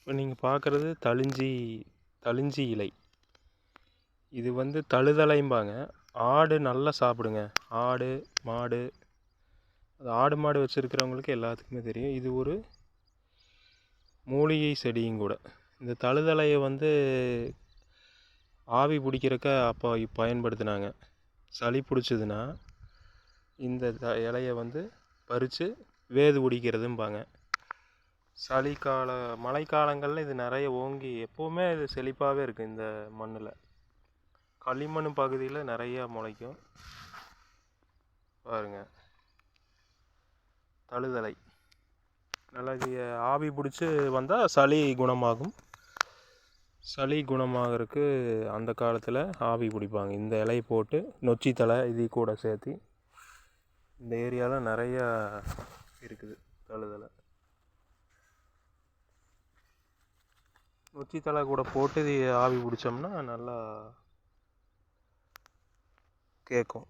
இப்போ நீங்கள் பார்க்குறது தளிஞ்சி தளிஞ்சி இலை. இது வந்து தழுதலைம்பாங்க. ஆடு நல்லா சாப்பிடுங்க. ஆடு மாடு. அது ஆடு மாடு வச்சுருக்கிறவங்களுக்கு எல்லாத்துக்குமே தெரியும். இது ஒரு மூலிகை செடியும் கூட. இந்த தழுதலையை வந்து ஆவி பிடிக்கிறக்க அப்போ பயன்படுத்தினாங்க. சளி பிடிச்சதுன்னா இந்த த இலையை வந்து பறித்து வேது பிடிக்கிறதும்பாங்க. சளி கால மழைக்காலங்களில் இது நிறைய ஓங்கி எப்போவுமே இது செழிப்பாகவே இருக்குது இந்த மண்ணில். களிமண் பகுதியில் நிறையா முளைக்கும். பாருங்கள் தழுதலை. நல்லா இது ஆவி பிடிச்சி வந்தால் சளி குணமாகும். சளி குணமாகறதுக்கு அந்த காலத்தில் ஆவி பிடிப்பாங்க. இந்த இலையை போட்டு நொச்சி தலை இது கூட சேர்த்தி இந்த ஏரியாவில் நிறையா இருக்குது தழுதலை. நொச்சி தலை கூட போட்டு இது ஆவி பிடிச்சோம்னா நல்லா கேட்கும்